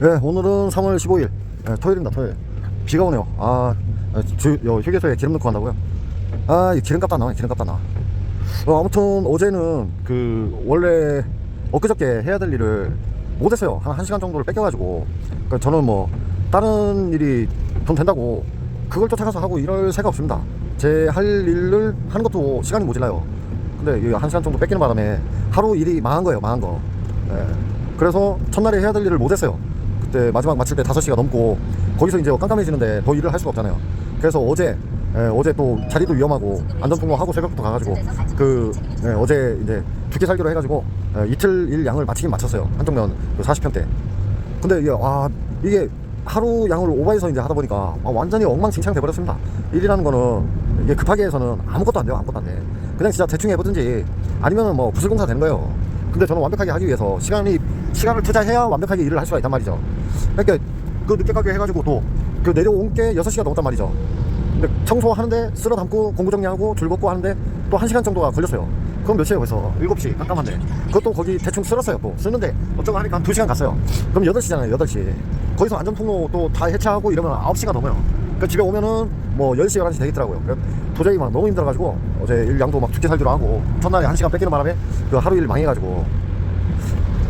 네, 오늘은 3월 15일 네, 토요일입니다. 토요일. 비가 오네요. 아, 아, 주, 요, 휴게소에 기름 넣고 간다고요? 아, 이 기름값 다 나와. 기름값 다 나와. 어, 아무튼 어제는 그 원래 엊그저께 해야 될 일을 못했어요. 한 1시간 정도를 뺏겨가지고. 그러니까 저는 뭐 다른 일이 돈 된다고 그걸 쫓아가서 하고 이럴 새가 없습니다. 제 할 일을 하는 것도 시간이 모자라요. 근데 이 1시간 정도 뺏기는 바람에 하루 일이 망한 거예요. 망한 거. 예. 그래서 첫날에 해야 될 일을 못했어요. 그때 마지막 마칠 때 5시가 넘고 거기서 이제 깜깜해지는데 더 일을 할 수가 없잖아요. 그래서 어제 예, 어제 또 자리도 위험하고 안전통로 하고 새벽부터 가가지고 그 예, 어제 이제 두끼 살기로 해가지고 예, 이틀 일 양을 마치긴 마쳤어요. 한쪽 면 40평대. 근데 이게 와 이게 하루 양을 오버해서 이제 하다 보니까 아, 완전히 엉망진창 돼버렸습니다. 일이라는 거는 이게 급하게 해서는 아무것도 안 돼요. 아무것도 안 돼. 그냥 진짜 대충 해보든지 아니면은 뭐 부실공사 되는 거예요. 근데 저는 완벽하게 하기 위해서 시간이 시간을 투자해야 완벽하게 일을 할 수가 있단 말이죠. 그러니까 그 늦게까지 해가지고 또 그 내려온 게 6시가 넘었단 말이죠. 근데 청소하는데 쓸어 담고 공구 정리하고 줄 걷고 하는데 또 1시간 정도가 걸렸어요. 그럼 몇 시에요 벌써? 7시 깜깜한데 그것도 거기 대충 쓸었어요 또 쓰는데 어쩌고 하니까 한 2시간 갔어요 그럼 8시잖아요 8시 거기서 안전통로 또 다 해체하고 이러면 9시가 넘어요 그 집에 오면은 뭐 10시 11시 되겠더라고요 그래서 도저히 막 너무 힘들어가지고 어제 일 양도 막 죽게 살기로 하고 첫날에 1시간 뺏기는 바람에 그 하루 일 망해가지고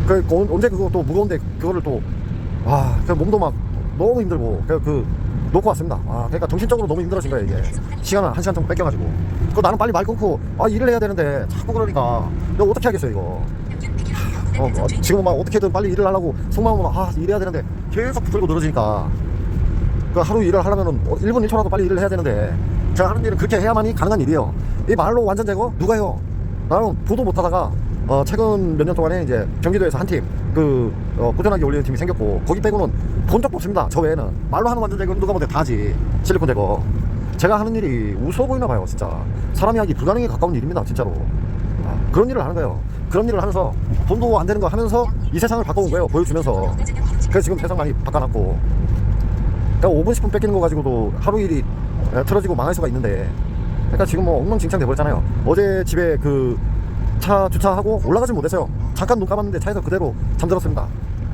그 그 언제 그거 또 무거운데 그거를 또와 그 몸도 막 너무 힘들고 그, 그 놓고 왔습니다. 아, 그러니까 정신적으로 너무 힘들어진 거예요 이게 시간을 한 시간 정도 뺏겨가지고. 그 나는 빨리 말 끊고 아 일을 해야 되는데 자꾸 그러니까 내가 어떻게 하겠어요 이거. 어, 어, 지금 막 어떻게든 빨리 일을 하려고 속마음으로 아 일해야 되는데 계속 붙들고 늘어지니까 그 하루 일을 하려면은 1분 1초라도 빨리 일을 해야 되는데 제가 하는 일은 그렇게 해야만이 가능한 일이에요. 이 말로 완전 제거 누가 해요? 나는 보도 못하다가 어, 최근 몇 년 동안에 이제 경기도에서 한 팀그 어, 꾸준하게 올리는 팀이 생겼고 거기 빼고는 본 적도 없습니다. 저 외에는 말로 하는 완전 제거는 누가 뭐든 다 하지 실리콘 제거. 제가 하는 일이 우스워 보이나 봐요, 진짜. 사람이 하기 불가능에 가까운 일입니다, 진짜로. 아, 그런 일을 하는 거예요. 그런 일을 하면서 돈도 안 되는 거 하면서 이 세상을 바꿔온 거예요, 보여주면서. 그래서 지금 세상 많이 바꿔놨고. 그러니까 5분 10분 뺏기는 거 가지고도 하루 일이 에, 틀어지고 망할 수가 있는데 그러니까 지금 뭐 엉망진창 돼버렸잖아요 어제 집에 그 차 주차하고 올라가지 못했어요. 잠깐 눈 감았는데 차에서 그대로 잠들었습니다.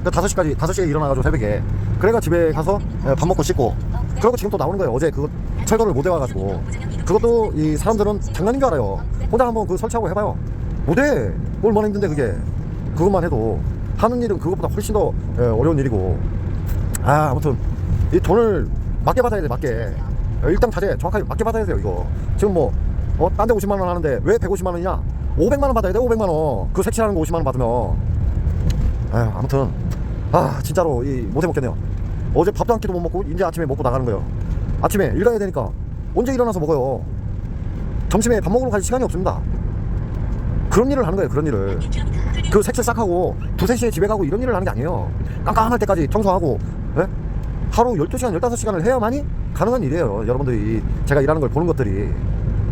그러니까 5시까지 5시에 일어나가지고 새벽에. 그래가 집에 가서 에, 밥 먹고 씻고. 그러고 지금 또 나오는 거예요. 어제 그거 철거를 못 해와가지고. 그것도 이 사람들은 장난인 줄 알아요. 혼자 한번 그 설치하고 해봐요. 못해! 얼마나 힘든데 그게. 그것만 해도. 하는 일은 그것보다 훨씬 더 에, 어려운 일이고. 아 아무튼 이 돈을 맞게 받아야 돼 맞게. 일당 자재 정확하게 맞게 받아야 돼요 이거. 지금 뭐 어, 딴데 50만 원 하는데 왜 150만 원이냐 500만 원 받아야 돼 500만 원그 색칠하는 거 50만 원 받으면. 아 아무튼. 아 진짜로 이 못 해 먹겠네요. 어제 밥도 한 끼도 못 먹고 이제 아침에 먹고 나가는 거예요. 아침에 일 가야 되니까 언제 일어나서 먹어요? 점심에 밥 먹으러 갈 시간이 없습니다. 그런 일을 하는 거예요 그런 일을. 그 색칠 싹 하고 두세 시에 집에 가고 이런 일을 하는 게 아니에요. 깜깜할 때까지 청소하고 예? 하루 12시간 15시간을 해야만이 가능한 일이에요 여러분들이. 제가 일하는 걸 보는 것들이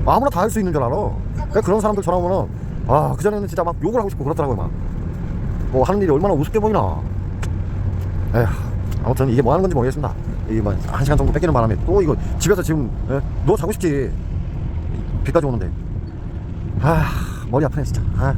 아무나 다 할 수 있는 줄 알아. 그러니까 그런 사람들 전화 오면은 아 그전에는 진짜 막 욕을 하고 싶고 그렇더라고요 막 뭐 하는 일이 얼마나 우습게 보이나. 에휴 아무튼 이게 뭐 하는 건지 모르겠습니다. 이게 뭐한 시간 정도 뺏기는 바람에. 또 이거 집에서 지금 예? 누워 자고 싶지. 비까지 오는데. 아 머리 아프네 진짜. 아.